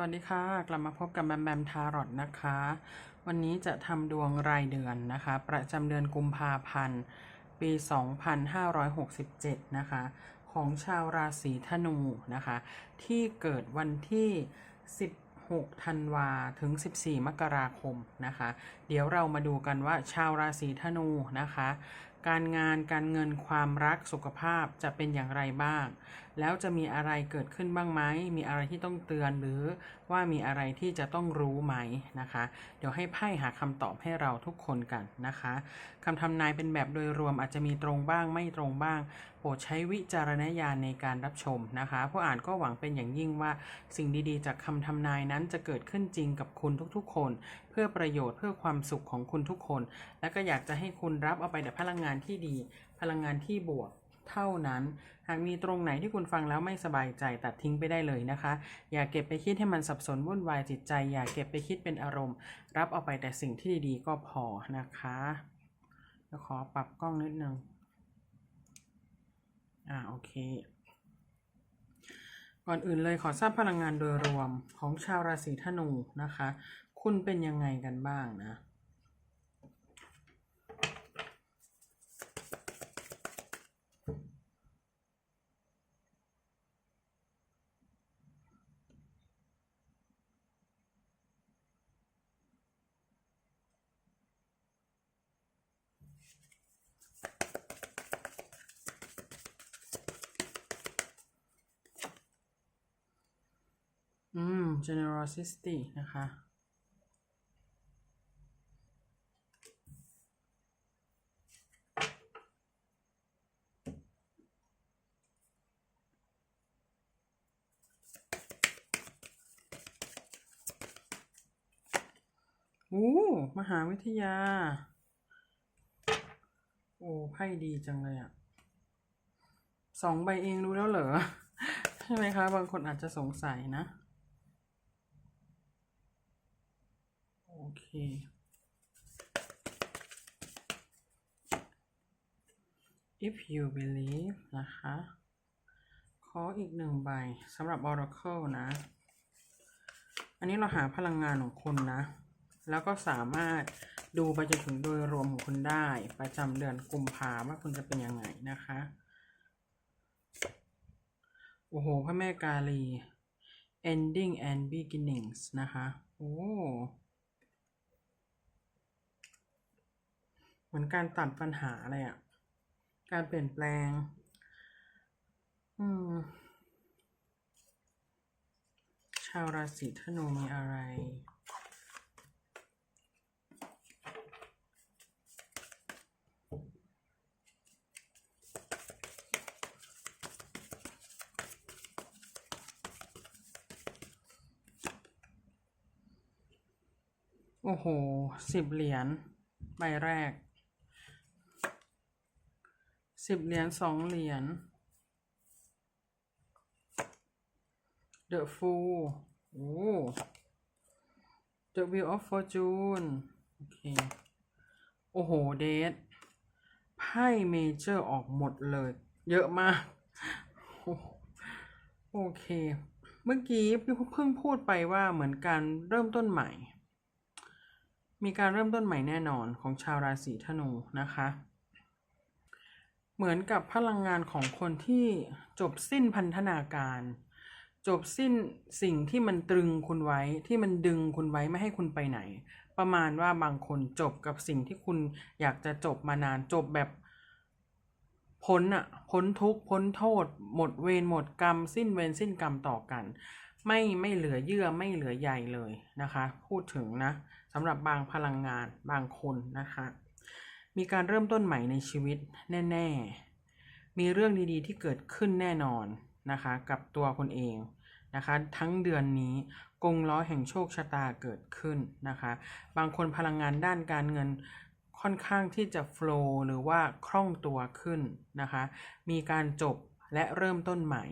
วัสดีค่ะ กลับมาพบกับแบมแบมทารอตนะคะ วันนี้จะทำดวงรายเดือนนะคะ ประจำเดือนกุมภาพันธ์ ปี 2567 นะคะ ของชาวราศีธนูนะคะ ที่เกิดวันที่ 16 ธันวาถึง 14 มกราคมนะคะ เดี๋ยวเรามาดูกันว่าชาวราศีธนูนะคะ การงานการเงินความรักสุขภาพจะเป็นอย่างไรบ้าง แล้วจะมีอะไรเกิดขึ้นบ้างไหม มีอะไรที่ต้องเตือนหรือว่ามีอะไรที่จะต้องรู้ไหมนะคะ เดี๋ยวให้ไพ่หาคำตอบให้เราทุกคนกันนะคะคำทำนายเป็นแบบโดยรวมอาจจะมีตรงบ้างไม่ตรงบ้าง โปรดใช้วิจารณญาณในการรับชมนะคะผู้อ่านก็หวังเป็นอย่างยิ่งว่าสิ่งดีๆ จากคำทำนายนั้นจะเกิดขึ้นจริงกับคุณทุกๆ คน เพื่อประโยชน์เพื่อความสุขของคุณทุกคน และก็อยากจะให้คุณรับเอาไปแต่พลังงานที่ดี พลังงานที่บวก เท่านั้น หากมีตรงไหนที่คุณฟังแล้วไม่สบายใจตัดทิ้งไปได้เลยนะคะ อย่าเก็บไปคิดให้มันสับสนวุ่นวายจิตใจ อย่าเก็บไปคิดเป็นอารมณ์ รับเอาไปแต่สิ่งที่ดีๆก็พอนะคะเดี๋ยวขอปรับกล้องนิดนึงอ่าโอเคก่อนอื่นเลยขอทราบพลังงานโดยรวมของชาวราศีธนูนะคะ คุณเป็นยังไงกันบ้างนะ อืม generosity นะคะอู้มหาวิทยา โอ้ไพ่ดีจังเลยอะสองใบเองรู้แล้วเหรอ ใช่ไหมคะ บางคนอาจจะสงสัยนะ โอ เค if you believe นะคะ ขออีกหนึ่งใบสำหรับ Oracle นะ อันนี้เราหาพลังงานของคุณนะ แล้วก็สามารถดูไปจนถึงโดยรวมของคุณได้ ประจำเดือนกุมภาว่าคุณจะเป็นยังไงนะคะ โอ้โห พระแม่กาลี ending and beginnings นะคะ โอ้ เห มือนการตัดปัญหาอะไรอะการเปลี่ยนแปลง อืม ชาวราศีธนูมีอะไร โอ้โห สิบเหรียญ ใบแรก สิบเหรียญสองเหรียญ The Fool โอ้ The Wheel of Fortune โอเค โอ้โห เดทไพ่เมเจอร์ออกหมดเลย เยอะมาก โอเค เมื่อกี้พี่เพิ่งพูดไปว่าเหมือนการเริ่มต้นใหม่ มีการเริ่มต้นใหม่แน่นอนของชาวราศีธนูนะคะ เหมือนกับพลังงานของคนที่จบสิ้นพันธนาการ จบสิ้นสิ่งที่มันตรึงคุณไว้ที่มันดึงคุณไว้ไม่ให้คุณไปไหน ประมาณว่าบางคนจบกับสิ่งที่คุณอยากจะจบมานานจบแบบพ้นอะพ้นทุกพ้นโทษ หมดเวรหมดกรรม สิ้นเวรสิ้นกรรมต่อกัน ไม่ไม่เหลือเยื่อไม่เหลือใยเลยนะคะ พูดถึงนะสำหรับบางพลังงานบางคนนะคะ มีการเริ่มต้นใหม่ในชีวิตแน่ ๆ มีเรื่องดีๆที่เกิดขึ้นแน่นอนนะคะกับตัวคนเองนะคะทั้งเดือนนี้กงล้อแห่งโชคชะตาเกิดขึ้นนะคะบางคนพลังงานด้านการเงินค่อนข้างที่จะโฟล์หรือว่าคล่องตัวขึ้นนะคะมีการจบและเริ่มต้นใหม่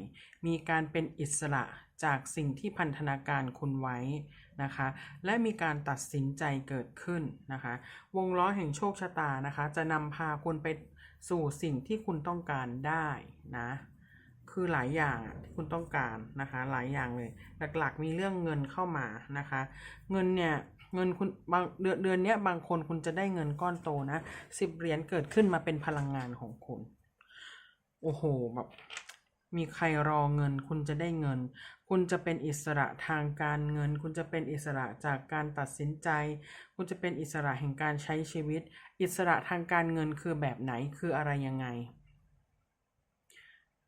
มีการเป็นอิสระจากสิ่งที่พันธนาการคุณไว้ นะคะ และมีการตัดสินใจเกิดขึ้นนะคะ วงล้อแห่งโชคชะตานะคะ จะนำพาคุณไปสู่สิ่งที่คุณต้องการได้นะคือหลายอย่างที่คุณต้องการนะคะหลายอย่างเลยหลักๆมีเรื่องเงินเข้ามานะคะ เงินเนี่ยเงินคุณบางเดือนเดือนนี้บางคนคุณจะได้เงินก้อนโตนะสิบเหรียญเกิดขึ้นมาเป็นพลังงานของคุณ โอ้โหแบบ มีใครรอเงิน คุณจะได้เงิน คุณจะเป็นอิสระทางการเงิน คุณจะเป็นอิสระจากการตัดสินใจ คุณจะเป็นอิสระแห่งการใช้ชีวิต อิสระทางการเงินคือแบบไหนคืออะไรยังไง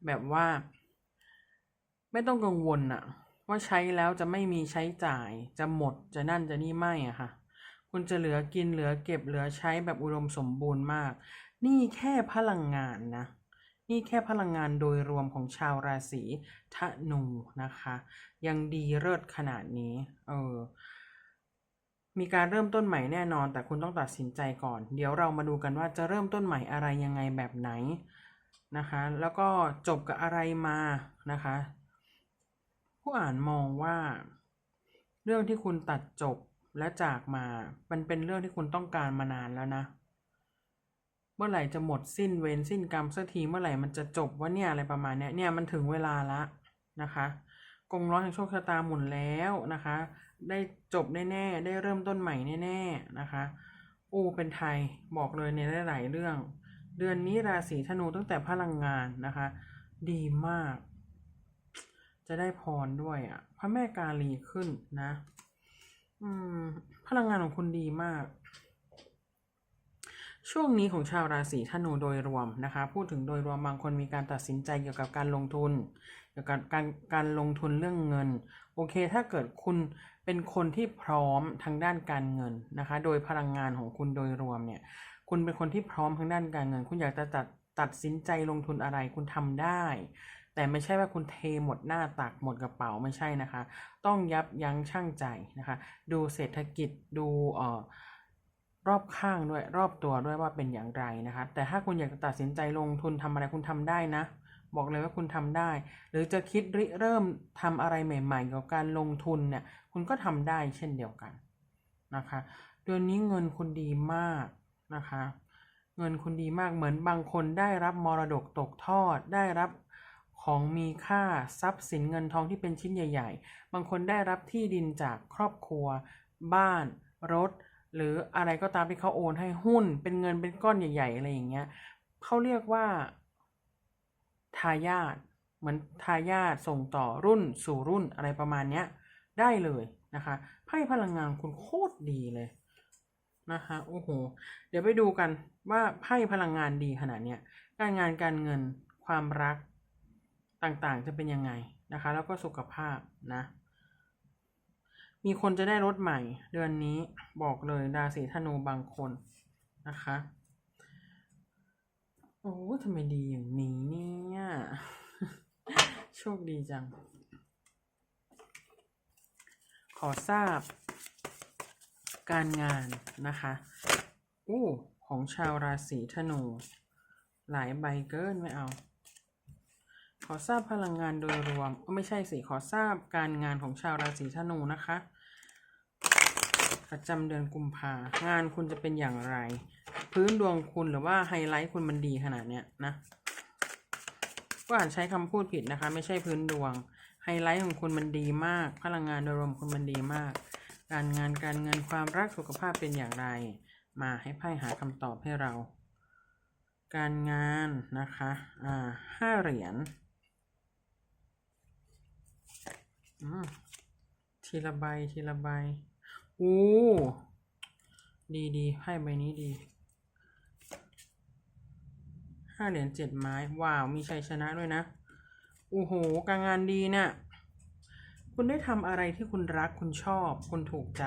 แบบว่า ไม่ต้องกังวลอะว่าใช้แล้วจะไม่มีใช้จ่าย จะหมดจะนั่นจะนี่ไม่อะค่ะ คุณจะเหลือกินเหลือเก็บเหลือใช้แบบอุดมสมบูรณ์มาก นี่แค่พลังงานนะ นี่แค่พลังงานโดยรวมของชาวราศีธนูนะคะ ยังดีเลิศขนาดนี้ เออ มีการเริ่มต้นใหม่แน่นอน แต่คุณต้องตัดสินใจก่อน เดี๋ยวเรามาดูกันว่าจะเริ่มต้นใหม่อะไรยังไงแบบไหนนะคะ แล้วก็จบกับอะไรมานะคะ ผู้อ่านมองว่า เรื่องที่คุณตัดจบและจากมา มันเป็นเรื่องที่คุณต้องการมานานแล้วนะ เมื่อไหร่จะหมดสิ้นเวรสิ้นกรรมสักทีเมื่อไหร่มันจะจบวะเนี่ยอะไรประมาณเนี้ยเนี่ยมันถึงเวลาละนะคะกงล้อแห่งโชคชะตาหมุนแล้วนะคะ ได้จบแน่ๆได้เริ่มต้นใหม่แน่ๆนะคะอ้เป็นไทยบอกเลยในหลายๆเรื่อง เดือนนี้ราศีธนูตั้งแต่พลังงานนะคะ ดีมาก จะได้พรด้วยอะพระแม่กาลีขึ้นนะ อืม พลังงานของคุณดีมาก ช่วงนี้ของชาวราศีธนูโดยรวมนะคะ พูดถึงโดยรวมบางคนมีการตัดสินใจเกี่ยวกับการลงทุน เกี่ยวกับการการลงทุนเรื่องเงิน โอเค ถ้าเกิดคุณเป็นคนที่พร้อมทางด้านการเงินนะคะ โดยพลังงานของคุณโดยรวมเนี่ย คุณเป็นคนที่พร้อมทางด้านการเงิน คุณอยากจะตัดตัดสินใจลงทุนอะไรคุณทำได้ แต่ไม่ใช่ว่าคุณเทหมดหน้าตักหมดกระเป๋าไม่ใช่นะคะ ต้องยับยั้งชั่งใจนะคะ ดูเศรษฐกิจดูเอ่อ รอบข้างด้วยรอบตัวด้วยว่าเป็นอย่างไรนะคะแต่ถ้าคุณอยากจะตัดสินใจลงทุนทำอะไรคุณทำได้นะ บอกเลยว่าคุณทำได้ หรือจะคิดริเริ่มทำอะไรใหม่ๆเกี่ยวกับการลงทุนเนี่ยคุณก็ทำได้เช่นเดียวกันนะคะเดือนนี้เงินคุณดีมากนะคะ เงินคุณดีมากเหมือนบางคนได้รับมรดกตกทอดได้รับของมีค่าทรัพย์สินเงินทองที่เป็นชิ้นใหญ่ ๆ บางคนได้รับที่ดินจากครอบครัว บ้าน รถ หรืออะไรก็ตามที่เขาโอนให้หุ้นเป็นเงินเป็นก้อนใหญ่ ๆ อะไรอย่างเงี้ยเขาเรียกว่าทายาทเหมือนทายาทส่งต่อรุ่นสู่รุ่นอะไรประมาณเนี้ยได้เลยนะคะไพ่พลังงานคุณโคตรดีเลยนะคะโอ้โหเดี๋ยวไปดูกันว่าไพ่พลังงานดีขนาดเนี้ยการงานการเงินความรักต่างๆจะเป็นยังไงนะคะ แล้วก็สุขภาพนะ มีคนจะได้รถใหม่ เดือนนี้บอกเลยราศีธนูบางคนนะคะโอ้ทำไมดีอย่างนี้เนี่ยโชคดีจัง ขอทราบ การงานนะคะอู้ของชาวราศีธนู หลายใบเกินไม่เอา ขอทราบพลังงานโดยรวมเอ้อไม่ใช่สิขอทราบการงานของชาวราศีธนูนะคะ ประจำเดือนกุมภางานคุณจะเป็นอย่างไร พื้นดวงคุณหรือว่าไฮไลท์คุณมันดีขนาดเนี้ยนะก็อ่านใช้คำพูดผิดนะคะ ไม่ใช่พื้นดวง ไฮไลท์ของคุณมันดีมาก พลังงานโดยรวมคุณมันดีมาก การงานการเงินความรักสุขภาพเป็นอย่างไร มาให้ไพ่หาคำตอบให้เรา การงานนะคะอ่าห้าเหรียญทีละใบทีละใบ โอ้ดีดีไพ่ใบนี้ดีห้าเหรียญเจ็ดไม้ ว้าว มีชัยชนะด้วยนะ โอ้โห การงานดีเนี่ยคุณได้ทำอะไรที่คุณรักคุณชอบ คุณถูกใจ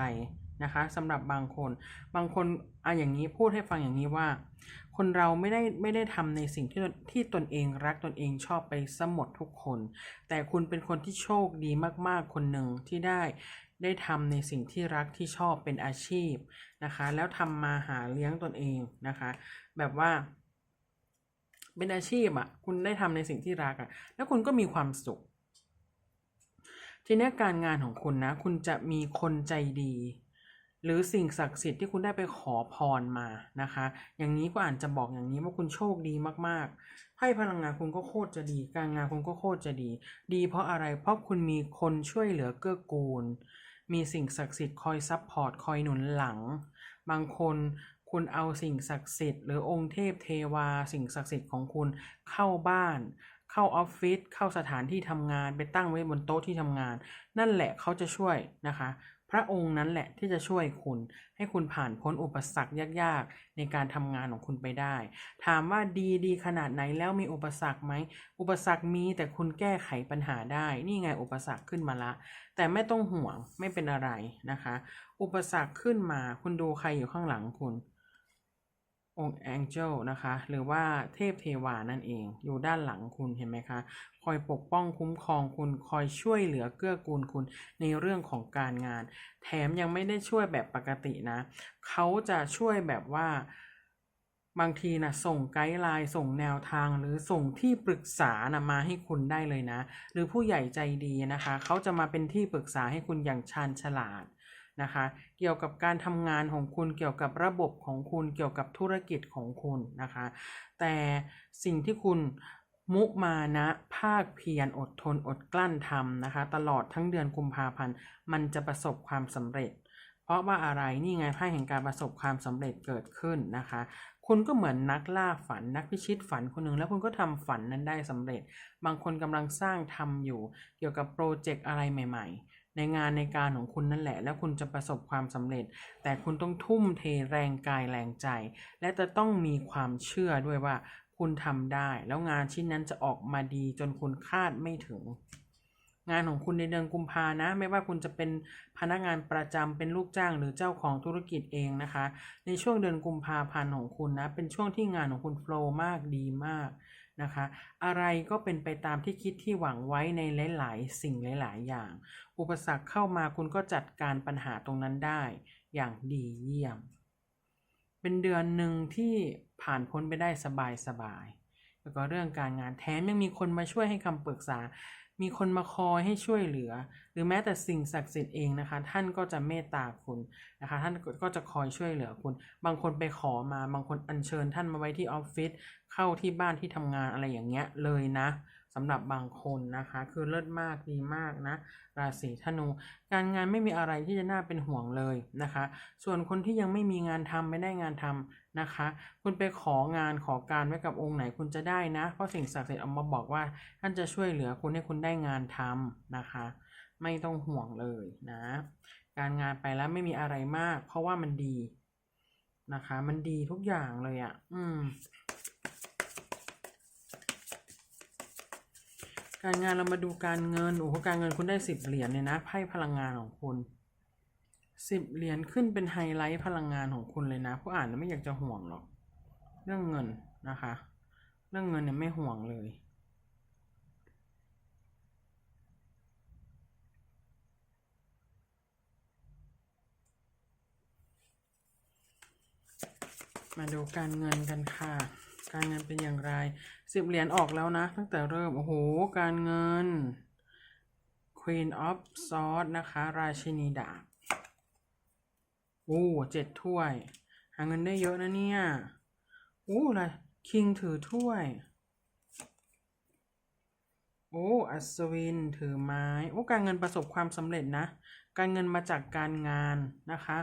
นะคะสำหรับบางคน บางคนอะอย่างนี้พูดให้ฟังอย่างนี้ว่า คนเราไม่ได้ไม่ได้ทำในสิ่งที่ที่ตนเองรักตนเองชอบไปสมดทุกคน แต่คุณเป็นคนที่โชคดีมากๆคนหนึ่งที่ได้ ได้ทำในสิ่งที่รักที่ชอบเป็นอาชีพนะคะ แล้วทำมาหาเลี้ยงตนเองนะคะ แบบว่า เป็นอาชีพอะ่ะ คุณได้ทำในสิ่งที่รักอะ่ะ แล้วคุณก็มีความสุข ทีนี้การงานของคุณนะ คุณจะมีคนใจดี หรือสิ่งศักดิ์สิทธิ์ที่คุณได้ไปขอพรมานะคะ อย่างนี้ก็อานจะบอกอย่างนี้ว่าคุณโชคดีมากๆไพ่พลังงานคุณก็โคตรจะดี การงานคุณก็โคตรจะดี ดีเพราะอะไร เพราะคุณมีคนช่วยเหลือเกื้อกูล มีสิ่งศักดิ์สิทธิ์คอยซัพพอร์ตคอยหนุนหลัง บางคนคุณเอาสิ่งศักดิ์สิทธิ์หรือองค์เทพเทวา สิ่งศักดิ์สิทธิ์ของคุณเข้าบ้าน เข้าออฟฟิศเข้าสถานที่ทำงาน ไปตั้งไว้บนโต๊ะที่ทำงาน นั่นแหละเขาจะช่วยนะคะ พระองค์นั้นแหละที่จะช่วยคุณ ให้คุณผ่านพ้นอุปสรรคยากๆ ในการทำงานของคุณไปได้ ถามว่าดีดีขนาดไหนแล้วมีอุปสรรคไหม อุปสรรคมีแต่คุณแก้ไขปัญหาได้ นี่ไงอุปสรรคขึ้นมาละ แต่ไม่ต้องห่วงไม่เป็นอะไรนะคะ อุปสรรคขึ้นมาคุณดูใครอยู่ข้างหลังคุณ องค์แองเจลนะคะ หรือว่าเทพเทวานั่นเอง อยู่ด้านหลังคุณเห็นไหมคะ คอยปกป้องคุ้มครองคุณ คอยช่วยเหลือเกื้อกูลคุณในเรื่องของการงาน แถมยังไม่ได้ช่วยแบบปกตินะ เขาจะช่วยแบบว่าบางทีนะส่งไกด์ไลน์ส่งแนวทางหรือส่งที่ปรึกษานะมาให้คุณได้เลยนะ หรือผู้ใหญ่ใจดีนะคะ เขาจะมาเป็นที่ปรึกษาให้คุณอย่างชาญฉลาด นะคะ เกี่ยวกับการทำงานของคุณเกี่ยวกับระบบของคุณเกี่ยวกับธุรกิจของคุณนะคะ แต่สิ่งที่คุณมุมานะภาคเพียรอดทนอดกลั้นทำนะคะ ตลอดทั้งเดือนกุมภาพันธ์มันจะประสบความสำเร็จ เพราะว่าอะไรนี่ไงไพ่แห่งการประสบความสำเร็จเกิดขึ้นนะคะ คุณก็เหมือนนักล่าฝันนักพิชิตฝันคนหนึ่งแล้วคุณก็ทำฝันนั้นได้สำเร็จ บางคนกำลังสร้างทำอยู่ เกี่ยวกับโปรเจกต์อะไรใหม่ ๆ ในงานในการของคุณนั่นแหละ แล้วคุณจะประสบความสำเร็จ แต่คุณต้องทุ่มเทแรงกายแรงใจ และจะต้องมีความเชื่อด้วยว่าคุณทำได้ แล้วงานชิ้นนั้นจะออกมาดีจนคุณคาดไม่ถึง งานของคุณในเดือนกุมภานะ ไม่ว่าคุณจะเป็นพนักงานประจำเป็นลูกจ้างหรือเจ้าของธุรกิจเองนะคะ ในช่วงเดือนกุมภาพันธ์ของคุณนะ เป็นช่วงที่งานของคุณโฟล์มากดีมาก นะคะ อะไรก็เป็นไปตามที่คิดที่หวังไว้ในหลาย ๆ สิ่งหลาย ๆ อย่าง อุปสรรคเข้ามาคุณก็จัดการปัญหาตรงนั้นได้ อย่างดีเยี่ยม เป็นเดือนหนึ่งที่ผ่านพ้นไปได้สบาย ๆ แล้วก็เรื่องการงานแถมยังมีคนมาช่วยให้คำปรึกษา มีคนมาคอยให้ช่วยเหลือ หรือแม้แต่สิ่งศักดิ์สิทธิ์เองนะคะ ท่านก็จะเมตตาคุณนะคะ ท่านก็จะคอยช่วยเหลือคุณ บางคนไปขอมา บางคนอัญเชิญท่านมาไว้ที่ออฟฟิศเข้าที่บ้านที่ทำงานอะไรอย่างเงี้ยเลยนะ สำหรับบางคนนะคะ คือเลิศมากดีมากนะ ราศีธนู การงานไม่มีอะไรที่จะน่าเป็นห่วงเลยนะคะ ส่วนคนที่ยังไม่มีงานทำไม่ได้งานทำนะคะ คุณไปของานขอการไว้กับองค์ไหนคุณจะได้นะ เพราะสิ่งศักดิ์สิทธิ์เอามาบอกว่าท่านจะช่วยเหลือคุณให้คุณได้งานทำนะคะ ไม่ต้องห่วงเลยนะ การงานไปแล้วไม่มีอะไรมาก เพราะว่ามันดีนะคะ มันดีทุกอย่างเลยอะ่ะ อืม การงานเรามาดูการเงินโอ้โหการเงินคุณได้สิบเหรียญเลยนะไพ่พลังงานของคุณสิบเหรียญขึ้นเป็นไฮไลท์พลังงานของคุณเลยนะผู้อ่านไม่อยากจะห่วงหรอก เรื่องเงินนะคะ เรื่องเงินเนี่ยไม่ห่วงเลย มาดูการเงินกันค่ะ การเงินเป็นอย่างไรสิบเหรียญออกแล้วนะ ตั้งแต่เริ่ม โอ้โห การเงิน Queen of Swords นะคะ ราชินีดาบโอ้เจ็ดถ้วย หาเงินได้เยอะนะเนี่ยโอ้อะไรคิงถือถ้วย โอ้อัศวินถือไม้ โอ้การเงินประสบความสำเร็จนะ การเงินมาจากการงานนะคะ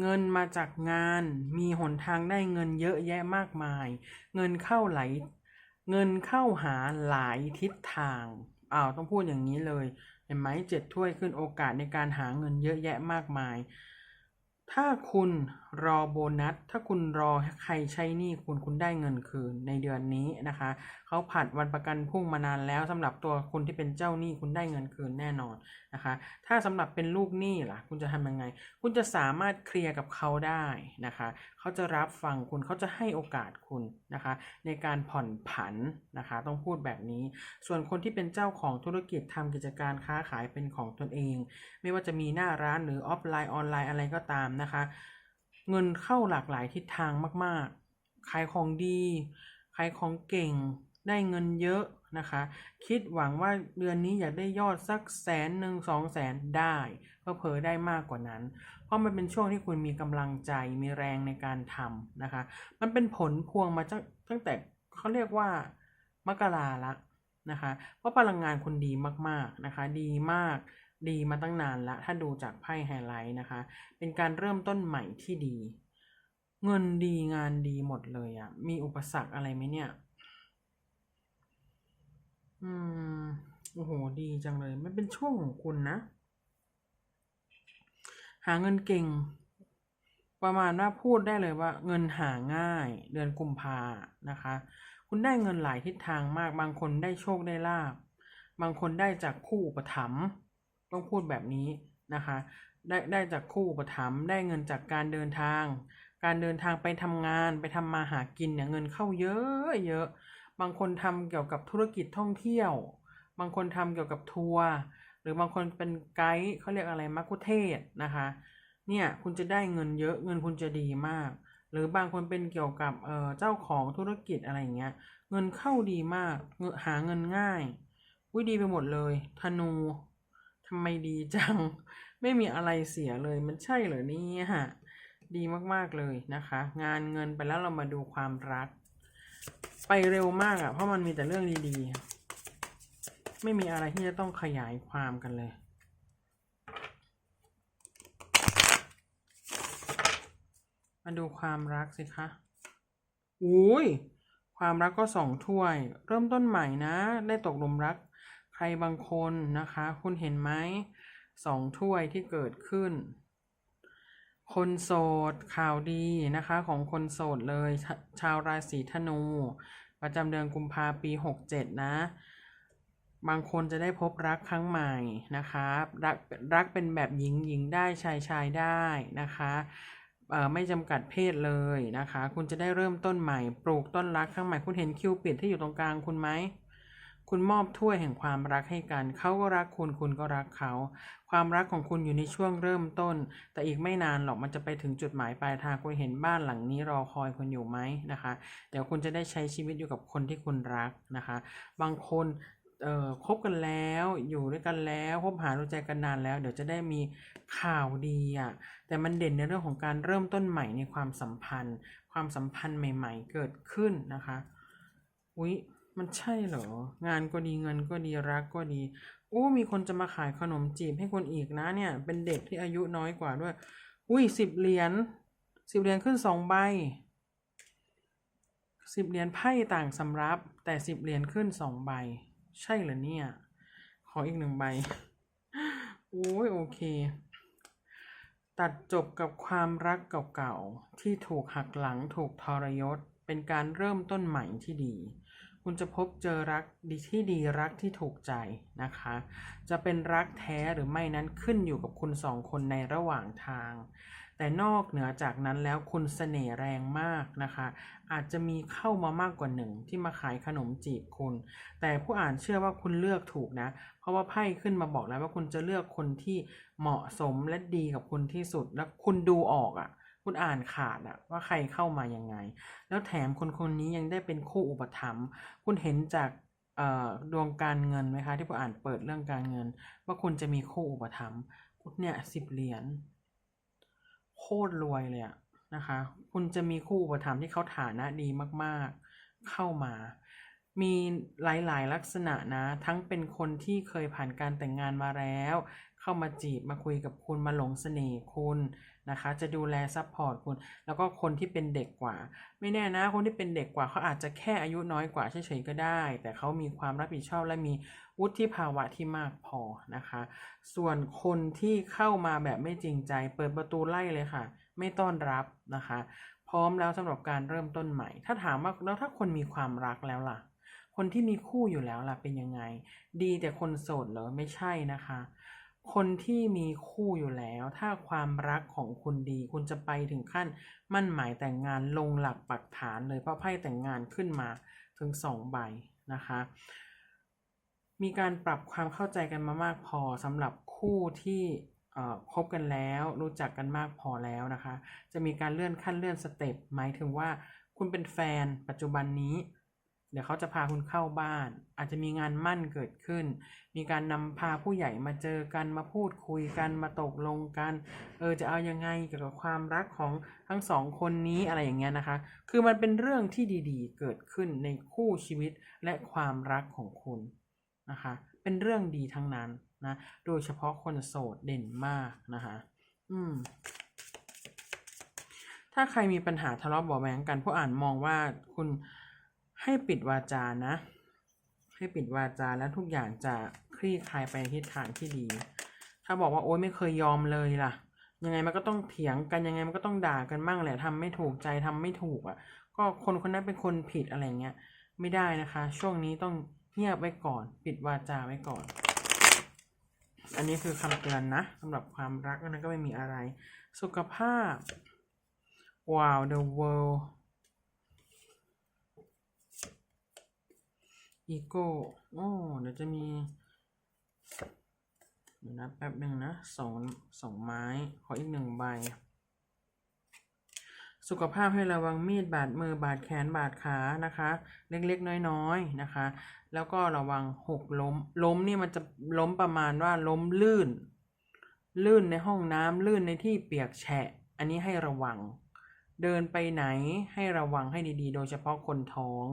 เงินมาจากงาน มีหนทางได้เงินเยอะแยะมากมาย เงินเข้าไหล เงินเข้าหาหลายทิศทาง อ้าวต้องพูดอย่างนี้เลย เห็นไหมเจ็ดถ้วยขึ้นโอกาสในการหาเงินเยอะแยะมากมาย ถ้าคุณ รอโบนัส ถ้าคุณรอใครใช้หนี้คุณคุณได้เงินคืนในเดือนนี้นะคะ เขาผัดวันประกันพรุ่งมานานแล้วสำหรับตัวคุณที่เป็นเจ้าหนี้คุณได้เงินคืนแน่นอนนะคะ ถ้าสำหรับเป็นลูกหนี้ล่ะ คุณจะทำยังไง คุณจะสามารถเคลียร์กับเขาได้นะคะ เขาจะรับฟังคุณเขาจะให้โอกาสคุณนะคะ ในการผ่อนผันนะคะ ต้องพูดแบบนี้ ส่วนคนที่เป็นเจ้าของธุรกิจทำกิจการค้าขายเป็นของตนเอง ไม่ว่าจะมีหน้าร้านหรือออฟไลน์ออนไลน์อะไรก็ตามนะคะ เงินเข้าหลากหลายทิศทางมาก ๆ ขายของดีขายของเก่ง ได้เงินเยอะนะคะ คิดหวังว่าเดือนนี้อยากได้ยอดสักแสนหนึ่งสองแสนได้เผลอได้มากกว่านั้น เพราะมันเป็นช่วงที่คุณมีกำลังใจมีแรงในการทำนะคะ มันเป็นผลพวงมาจากตั้งแต่เขาเรียกว่ามกราละนะคะ เพราะพลังงานคุณดีมากๆนะคะ ดีมาก ดีมาตั้งนานละ ถ้าดูจากไพ่ไฮไลท์นะคะ เป็นการเริ่มต้นใหม่ที่ดี เงินดีงานดีหมดเลยอะ่ะมีอุปสรรคอะไรไหมเนี่ย อืม โอ้โห ดีจังเลย มันเป็นช่วงของคุณนะ หาเงินเก่ง ประมาณว่าพูดได้เลยว่า เงินหาง่าย เดือนกุมภานะคะ คุณได้เงินหลายทิศทางมาก บางคนได้โชคได้ลาบบางคนได้จากคู่อุปถัมภ์ ต้องพูดแบบนี้นะคะ ได้ได้จากคู่อุปถัมได้เงินจากการเดินทาง การเดินทางไปทำงานไปทำมาหากินเนี่ยเงินเข้าเยอะเยอะ บางคนทำเกี่ยวกับธุรกิจท่องเที่ยว บางคนทำเกี่ยวกับทัวร์หรือบางคนเป็นไกด์เขาเรียกอะไรมักคุเทศนะคะ เนี่ยคุณจะได้เงินเยอะเงินคุณจะดีมาก หรือบางคนเป็นเกี่ยวกับเออเจ้าของธุรกิจอะไรอย่างเงี้ย เงินเข้าดีมากเงหาเงินง่ายวิดีไปหมดเลย ธนูำไมดีจัง ไม่มีอะไรเสียเลยมันใช่เหรอเนี่ยดีมากๆเลยนะคะ งานเงินไปแล้วเรามาดูความรัก ไปเร็วมากอะ่ะ เพราะมันมีแต่เรื่องดีๆ ไม่มีอะไรที่จะต้องขยายความกันเลย มาดูความรักสิคะอุ้ยความรักก็สองถ้วย เริ่มต้นใหม่นะ ได้ตกหลุมรัก ใครบางคนนะคะ คุณเห็นไหมสองถ้วยที่เกิดขึ้น คนโสดข่าวดีนะคะ ของคนโสดเลยชาชาวราศีธนู ประจำเดือนกุมภาปี 67 นะ บางคนจะได้พบรักครั้งใหม่นะคะรักรักเป็นแบบหญิงหญิงได้ชายชายได้นะคะไม่จำกัดเพศเลยนะคะ คุณจะได้เริ่มต้นใหม่ ปลูกต้นรักครั้งใหม่ คุณเห็นคิวปิดที่อยู่ตรงกลางคุณไหม คุณมอบถ้วยแห่งความรักให้กัน เขาก็รักคุณ คุณก็รักเขา ความรักของคุณอยู่ในช่วงเริ่มต้น แต่อีกไม่นานหรอกมันจะไปถึงจุดหมายปลายทาง คุณเห็นบ้านหลังนี้รอคอยคุณอยู่ไหมนะคะ เดี๋ยวคุณจะได้ใช้ชีวิตอยู่กับคนที่คุณรักนะคะ บางคนเอ่อคบกันแล้วอยู่ด้วยกันแล้วคบหาดูใจกันนานแล้ว เดี๋ยวจะได้มีข่าวดีอะแต่มันเด่นในเรื่องของการเริ่มต้นใหม่ในความสัมพันธ์ ความสัมพันธ์ใหม่ ๆ เกิดขึ้นนะคะอุ๊ย มันใช่เหรอ งานก็ดีเงินก็ดีรักก็ดี โอ้ มีคนจะมาขายขนมจีบให้คนอีกนะเนี่ย เป็นเด็กที่อายุน้อยกว่าด้วย อุ้ยสิบเหรียญสิบเหรียญขึ้นสองใบสิบเหรียญไพ่ต่างสำรับ แต่สิบเหรียญขึ้นสองใบ ใช่เหรอเนี่ย ขออีกหนึ่งใบ โอ้ยโอเค ตัดจบกับความรักเก่าๆ ที่ถูกหักหลังถูกทรยศ เป็นการเริ่มต้นใหม่ที่ดี คุณจะพบเจอรักดีที่ดีรักที่ถูกใจนะคะ จะเป็นรักแท้หรือไม่นั้นขึ้นอยู่กับคุณสองคนในระหว่างทาง แต่นอกเหนือจากนั้นแล้วคุณเสน่ห์แรงมากนะคะ อาจจะมีเข้ามามากกว่าหนึ่งที่มาขายขนมจีบคุณ แต่ผู้อ่านเชื่อว่าคุณเลือกถูกนะ เพราะว่าไพ่ขึ้นมาบอกแล้วว่าคุณจะเลือกคนที่เหมาะสมและดีกับคุณที่สุด และคุณดูออกอะ่ะ คุณอ่านขาดอะว่าใครเข้ามายังไง แล้วแถมคนคนนี้ยังได้เป็นคู่อุปถัมภ์คุณเห็นจากดวงการเงินไหมคะ ที่ผู้อ่านเปิดเรื่องการเงิน ว่าคุณจะมีคู่อุปถัมภ์เนี่ยสิบเหรียญโคตรรวยเลยอะนะคะ คุณจะมีคู่อุปถัมภ์ที่เขาฐานะดีมากๆ เข้ามา มีหลายๆลักษณะนะ ทั้งเป็นคนที่เคยผ่านการแต่งงานมาแล้ว เข้ามาจีบมาคุยกับคุณมาหลงเสน่ห์คุณ นะคะ จะดูแลซัพพอร์ตคุณ แล้วก็คนที่เป็นเด็กกว่า ไม่แน่นะคนที่เป็นเด็กกว่าเขาอาจจะแค่อายุน้อยกว่าเฉยๆก็ได้ แต่เขามีความรับผิดชอบและมีวุฒิภาวะที่มากพอนะคะ ส่วนคนที่เข้ามาแบบไม่จริงใจ เปิดประตูไล่เลยค่ะ ไม่ต้อนรับนะคะ พร้อมแล้วสำหรับการเริ่มต้นใหม่ ถ้าถามว่าแล้วถ้าคนมีความรักแล้วล่ะคนที่มีคู่อยู่แล้วล่ะเป็นยังไง ดีแต่คนโสดเหรอไม่ใช่นะคะ คนที่มีคู่อยู่แล้ว ถ้าความรักของคุณดี คุณจะไปถึงขั้น มั่นหมายแต่งงานลงหลักปักฐานเลยเพราะไพ่แต่งงานขึ้นมาถึงสองใบนะคะ มีการปรับความเข้าใจกันมามากพอสำหรับคู่ที่คบกันแล้วรู้จักกันมากพอแล้วนะคะ จะมีการเลื่อนขั้นเลื่อนสเต็ปหมายถึงว่าคุณเป็นแฟนปัจจุบันนี้ เดี๋ยวเขาจะพาคุณเข้าบ้าน อาจจะมีงานมั่นเกิดขึ้น มีการนำพาผู้ใหญ่มาเจอกันมาพูดคุยกันมาตกลงกัน เออจะเอายังไงเกี่ยวกับความรักของทั้งสองคนนี้อะไรอย่างเงี้ยนะคะ คือมันเป็นเรื่องที่ดีๆ เกิดขึ้นในคู่ชีวิตและความรักของคุณนะคะ เป็นเรื่องดีทั้งนั้นนะ โดยเฉพาะคนโสดเด่นมากนะคะ อืมถ้าใครมีปัญหาทะเลาะเบาแวงกันผู้อ่านมองว่าคุณ ให้ปิดวาจานะ ให้ปิดวาจาแล้วทุกอย่างจะคลี่คลายไปในทิศทางที่ดี ถ้าบอกว่าโอ๊ยไม่เคยยอมเลยล่ะ ยังไงมันก็ต้องเถียงกันยังไงมันก็ต้องด่ากันบ้างแหละทำไม่ถูกใจทำไม่ถูกอะ ก็คนคนนั้นเป็นคนผิดอะไรเงี้ยไม่ได้นะคะ ช่วงนี้ต้องเงียบไว้ก่อน ปิดวาจาไว้ก่อน อันนี้คือคำเตือนนะสำหรับความรักนั้นก็ไม่มีอะไร สุขภาพว้าว the world ego โอ้เดี๋ยวจะมีเดี๋ยวนะแป๊บหนึ่งนะสองสองไม้ ขออีกหนึ่งใบ สุขภาพให้ระวังมีดบาดมือบาดแขนบาดขานะคะ เล็กๆน้อยๆนะคะ แล้วก็ระวังหกล้ม ล้มนี่มันจะล้มประมาณว่าล้มลื่น ลื่นในห้องน้ำลื่นในที่เปียกแฉะ อันนี้ให้ระวัง เดินไปไหนให้ระวังให้ดีๆ โดยเฉพาะคนท้อง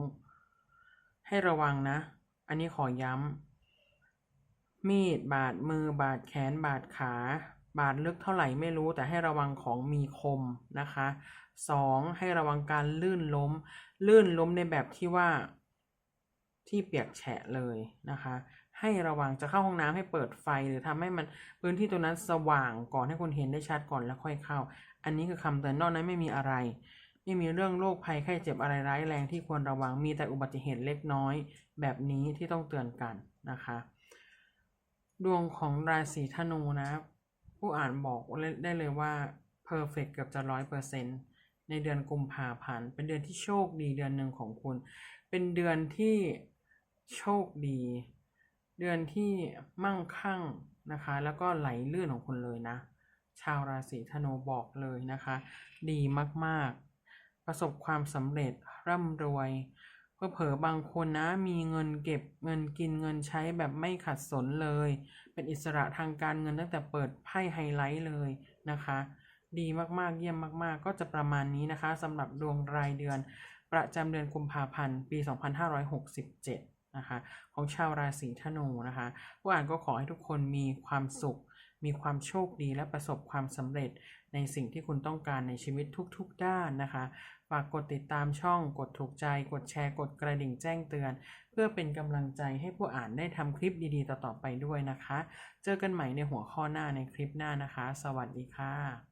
ให้ระวังนะ อันนี้ขอย้ำ มีดบาดมือบาดแขนบาดขา บาดลึกเท่าไหร่ไม่รู้แต่ให้ระวังของมีคมนะคะสองให้ระวังการลื่นล้ม ลื่นล้มในแบบที่ว่า ที่เปียกแฉะเลยนะคะ ให้ระวังจะเข้าห้องน้ำให้เปิดไฟหรือทำให้มันพื้นที่ตรงนั้นสว่างก่อนให้คุณเห็นได้ชัดก่อนแล้วค่อยเข้า อันนี้คือคำเตือนนอกนั้นไม่มีอะไร ไม่มีเรื่องโรคภัยไข้เจ็บอะไรร้ายแรงที่ควรระวังมีแต่อุบัติเหตุเล็กน้อย แบบนี้ที่ต้องเตือนกันนะคะ ดวงของราศีธนูนะ ผู้อ่านบอกได้เลยว่า perfect เกือบจะร้อยเปอร์เซ็นในเดือนกุมภาพันธ์เป็นเดือนที่โชคดีเดือนหนึ่งของคุณ เป็นเดือนที่โชคดี เดือนที่มั่งคั่งนะคะ แล้วก็ไหลลื่นของคุณเลยนะ ชาวราศีธนูบอกเลยนะคะ ดีมาก ประสบความสำเร็จร่ำรวยเผลอบางคนนะมีเงินเก็บเงินกินเงินใช้แบบไม่ขัดสนเลย เป็นอิสระทางการเงินตั้งแต่เปิดไพ่ไฮไลท์เลยนะคะ ดีมากๆเยี่ยมมากๆ ก็จะประมาณนี้นะคะสำหรับดวงรายเดือน ประจำเดือนกุมภาพันธ์ ปี 2567 นะคะ ของชาวราศีธนูนะคะผู้อ่านก็ขอให้ทุกคนมีความสุข มีความโชคดีและประสบความสำเร็จในสิ่งที่คุณต้องการในชีวิตทุกๆ ด้านนะคะ ฝากกดติดตามช่อง กดถูกใจ กดแชร์ กดกระดิ่งแจ้งเตือน เพื่อเป็นกำลังใจให้ผู้อ่านได้ทำคลิปดีๆ ต่อๆไปด้วยนะคะ เจอกันใหม่ในหัวข้อหน้าในคลิปหน้านะคะ สวัสดีค่ะ